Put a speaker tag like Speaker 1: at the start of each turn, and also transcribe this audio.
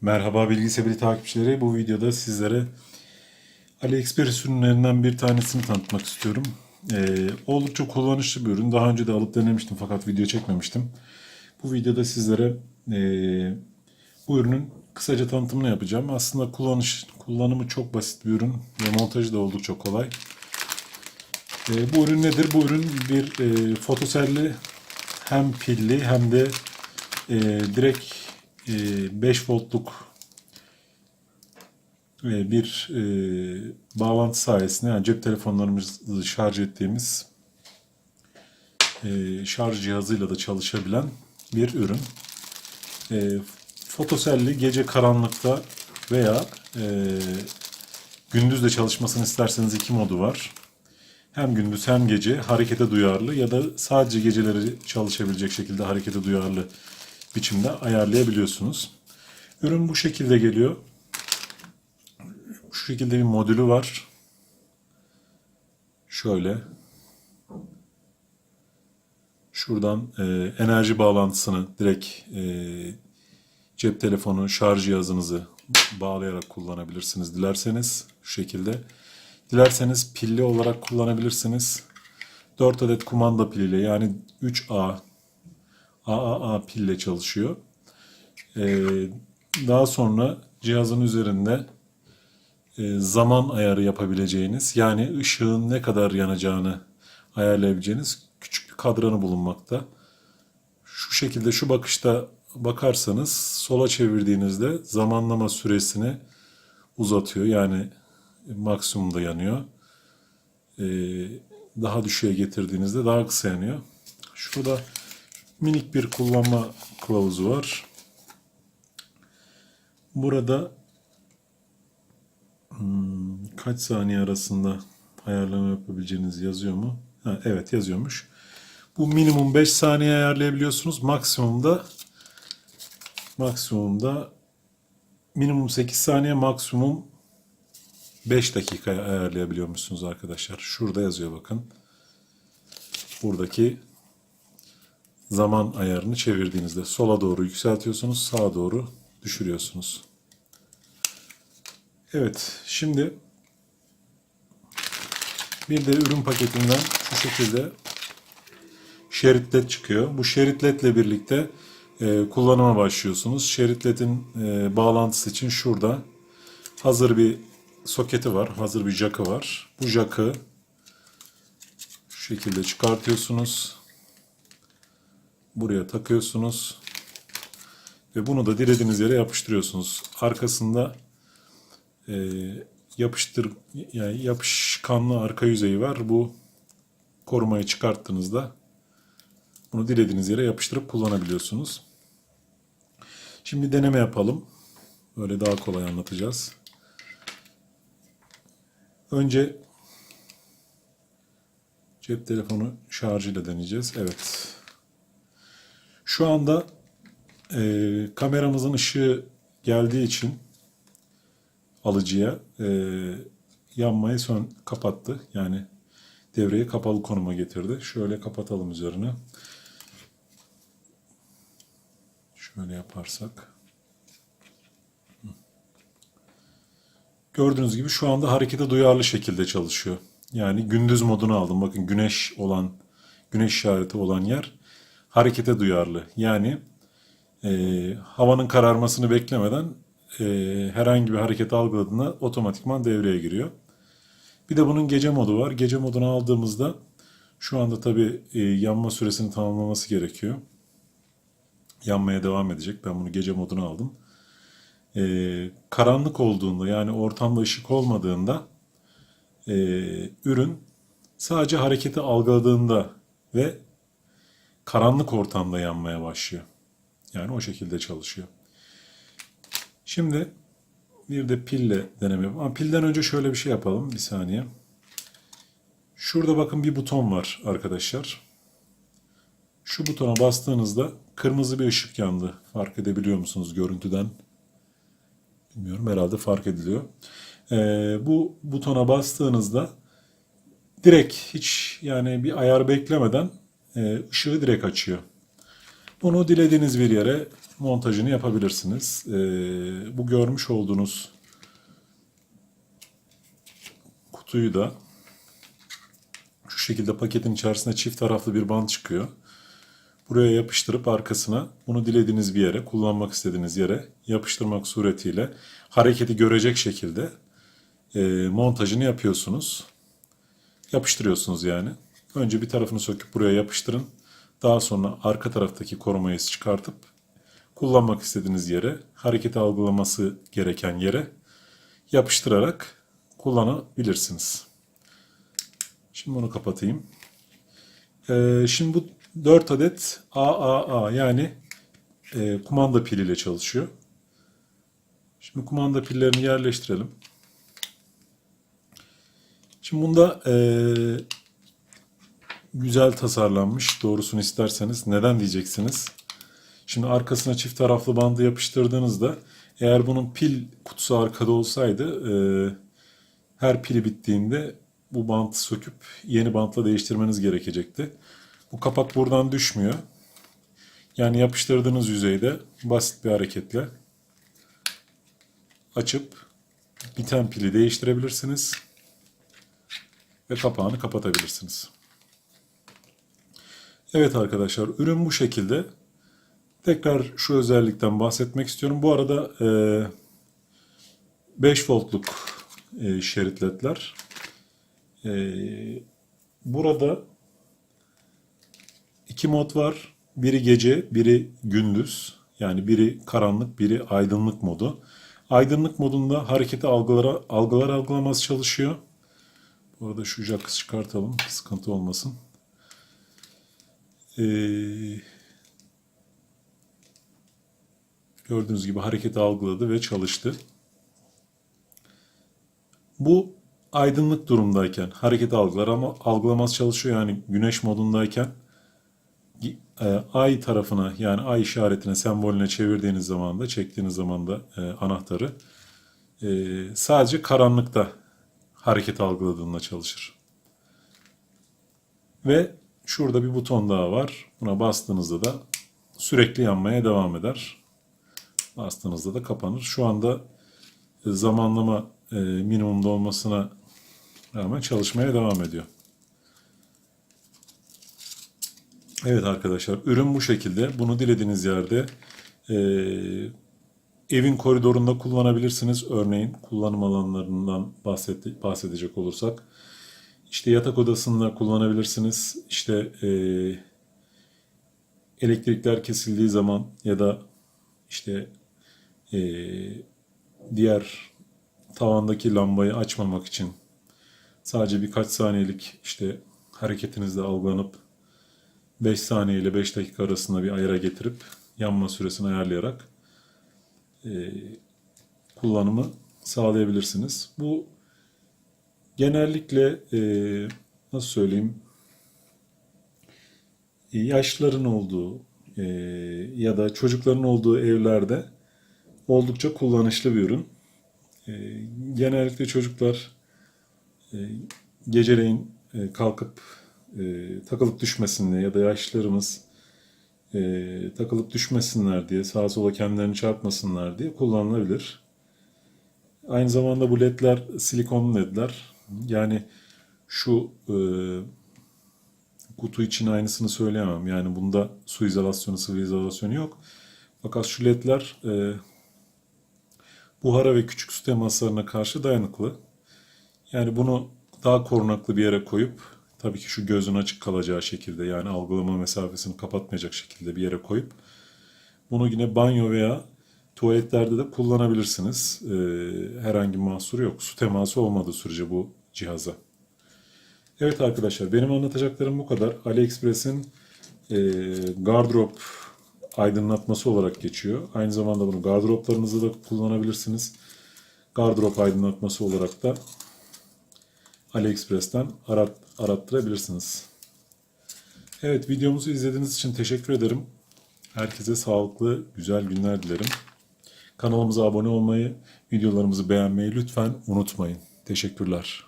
Speaker 1: Merhaba Bilgi takipçileri. Bu videoda sizlere AliExpress ürünlerinden bir tanesini tanıtmak istiyorum. Ee, oldukça kullanışlı bir ürün. Daha önce de alıp denemiştim fakat video çekmemiştim. Bu videoda sizlere ee, bu ürünün kısaca tanıtımını yapacağım. Aslında kullanış kullanımı çok basit bir ürün ve montajı da oldukça kolay. Ee, bu ürün nedir? Bu ürün bir e, fotoselli hem pilli hem de e, direkt e, 5 voltluk e, bir e, bağlantı sayesinde yani cep telefonlarımızı şarj ettiğimiz e, şarj cihazıyla da çalışabilen bir ürün. E, fotoselli gece karanlıkta veya e, gündüz de çalışmasını isterseniz iki modu var. Hem gündüz hem gece harekete duyarlı ya da sadece geceleri çalışabilecek şekilde harekete duyarlı biçimde ayarlayabiliyorsunuz. Ürün bu şekilde geliyor. Şu şekilde bir modülü var. Şöyle. Şuradan e, enerji bağlantısını direkt e, cep telefonu şarj cihazınızı bağlayarak kullanabilirsiniz dilerseniz şu şekilde. Dilerseniz pilli olarak kullanabilirsiniz. 4 adet kumanda piliyle yani 3A AAA pille çalışıyor. Ee, daha sonra cihazın üzerinde e, zaman ayarı yapabileceğiniz yani ışığın ne kadar yanacağını ayarlayabileceğiniz küçük bir kadranı bulunmakta. Şu şekilde şu bakışta bakarsanız sola çevirdiğinizde zamanlama süresini uzatıyor. Yani maksimumda yanıyor. Ee, daha düşüğe getirdiğinizde daha kısa yanıyor. Şurada minik bir kullanma kılavuzu var. Burada hmm, kaç saniye arasında ayarlama yapabileceğiniz yazıyor mu? Ha, evet yazıyormuş. Bu minimum 5 saniye ayarlayabiliyorsunuz. Maksimumda maksimumda minimum 8 saniye maksimum 5 dakika ayarlayabiliyormuşsunuz arkadaşlar. Şurada yazıyor bakın. Buradaki zaman ayarını çevirdiğinizde sola doğru yükseltiyorsunuz, sağa doğru düşürüyorsunuz. Evet, şimdi bir de ürün paketinden şu şekilde şeritlet çıkıyor. Bu şeritletle birlikte e, kullanıma başlıyorsunuz. Şeritletin e, bağlantısı için şurada hazır bir soketi var, hazır bir jackı var. Bu jackı şu şekilde çıkartıyorsunuz buraya takıyorsunuz ve bunu da dilediğiniz yere yapıştırıyorsunuz. Arkasında e, yapıştır yani yapışkanlı arka yüzeyi var. Bu korumayı çıkarttığınızda bunu dilediğiniz yere yapıştırıp kullanabiliyorsunuz. Şimdi deneme yapalım. Böyle daha kolay anlatacağız. Önce cep telefonu şarjıyla deneyeceğiz. Evet. Şu anda e, kameramızın ışığı geldiği için alıcıya e, yanmayı son kapattı. Yani devreyi kapalı konuma getirdi. Şöyle kapatalım üzerine. Şöyle yaparsak. Gördüğünüz gibi şu anda harekete duyarlı şekilde çalışıyor. Yani gündüz modunu aldım. Bakın güneş olan, güneş işareti olan yer harekete duyarlı. Yani e, havanın kararmasını beklemeden e, herhangi bir hareket algıladığında otomatikman devreye giriyor. Bir de bunun gece modu var. Gece modunu aldığımızda şu anda tabi e, yanma süresini tamamlaması gerekiyor. Yanmaya devam edecek. Ben bunu gece moduna aldım. E, karanlık olduğunda yani ortamda ışık olmadığında e, ürün sadece hareketi algıladığında ve karanlık ortamda yanmaya başlıyor. Yani o şekilde çalışıyor. Şimdi bir de pille deneme yapalım. Ama pilden önce şöyle bir şey yapalım. Bir saniye. Şurada bakın bir buton var arkadaşlar. Şu butona bastığınızda kırmızı bir ışık yandı. Fark edebiliyor musunuz görüntüden? Bilmiyorum herhalde fark ediliyor. Ee, bu butona bastığınızda direkt hiç yani bir ayar beklemeden ışığı direkt açıyor. Bunu dilediğiniz bir yere montajını yapabilirsiniz. Ee, bu görmüş olduğunuz kutuyu da şu şekilde paketin içerisinde çift taraflı bir bant çıkıyor. Buraya yapıştırıp arkasına bunu dilediğiniz bir yere, kullanmak istediğiniz yere yapıştırmak suretiyle hareketi görecek şekilde e, montajını yapıyorsunuz. Yapıştırıyorsunuz yani. Önce bir tarafını söküp buraya yapıştırın. Daha sonra arka taraftaki korumayı çıkartıp kullanmak istediğiniz yere, hareketi algılaması gereken yere yapıştırarak kullanabilirsiniz. Şimdi bunu kapatayım. Ee, şimdi bu 4 adet AAA yani e, kumanda piliyle çalışıyor. Şimdi kumanda pillerini yerleştirelim. Şimdi bunda e, güzel tasarlanmış doğrusunu isterseniz neden diyeceksiniz. Şimdi arkasına çift taraflı bandı yapıştırdığınızda eğer bunun pil kutusu arkada olsaydı e, her pili bittiğinde bu bantı söküp yeni bantla değiştirmeniz gerekecekti. Bu kapak buradan düşmüyor. Yani yapıştırdığınız yüzeyde basit bir hareketle açıp biten pili değiştirebilirsiniz ve kapağını kapatabilirsiniz. Evet arkadaşlar ürün bu şekilde. Tekrar şu özellikten bahsetmek istiyorum. Bu arada e, 5 voltluk e, şerit ledler. E, burada iki mod var. Biri gece, biri gündüz. Yani biri karanlık, biri aydınlık modu. Aydınlık modunda hareketi algılara, algılar algılamaz çalışıyor. Bu arada şu jackı çıkartalım. Sıkıntı olmasın. Ee, gördüğünüz gibi hareketi algıladı ve çalıştı. Bu aydınlık durumdayken hareket algılar ama algılamaz çalışıyor. Yani güneş modundayken e, ay tarafına yani ay işaretine sembolüne çevirdiğiniz zaman da çektiğiniz zaman da e, anahtarı e, sadece karanlıkta hareket algıladığında çalışır. Ve şurada bir buton daha var. Buna bastığınızda da sürekli yanmaya devam eder. Bastığınızda da kapanır. Şu anda e, zamanlama e, minimumda olmasına rağmen çalışmaya devam ediyor. Evet arkadaşlar ürün bu şekilde. Bunu dilediğiniz yerde e, evin koridorunda kullanabilirsiniz. Örneğin kullanım alanlarından bahset, bahsedecek olursak. İşte yatak odasında kullanabilirsiniz. İşte e, elektrikler kesildiği zaman ya da işte e, diğer tavandaki lambayı açmamak için sadece birkaç saniyelik işte hareketinizde algılanıp 5 saniye ile 5 dakika arasında bir ayara getirip yanma süresini ayarlayarak e, kullanımı sağlayabilirsiniz. Bu genellikle e, nasıl söyleyeyim yaşlıların olduğu e, ya da çocukların olduğu evlerde oldukça kullanışlı bir ürün. E, genellikle çocuklar e, geceleyin e, kalkıp e, takılıp düşmesinler ya da yaşlılarımız e, takılıp düşmesinler diye sağa sola kendilerini çarpmasınlar diye kullanılabilir. Aynı zamanda bu ledler silikonlu ledler. Yani şu e, kutu için aynısını söyleyemem. Yani bunda su izolasyonu, sıvı izolasyonu yok. Fakat şu ledler e, buhara ve küçük su temaslarına karşı dayanıklı. Yani bunu daha korunaklı bir yere koyup tabii ki şu gözün açık kalacağı şekilde yani algılama mesafesini kapatmayacak şekilde bir yere koyup bunu yine banyo veya tuvaletlerde de kullanabilirsiniz. Ee, herhangi bir mahsuru yok. Su teması olmadığı sürece bu cihaza. Evet arkadaşlar benim anlatacaklarım bu kadar. AliExpress'in e, gardırop aydınlatması olarak geçiyor. Aynı zamanda bunu gardıroplarınızda da kullanabilirsiniz. Gardırop aydınlatması olarak da AliExpress'ten arat, arattırabilirsiniz. Evet videomuzu izlediğiniz için teşekkür ederim. Herkese sağlıklı, güzel günler dilerim. Kanalımıza abone olmayı, videolarımızı beğenmeyi lütfen unutmayın. Teşekkürler.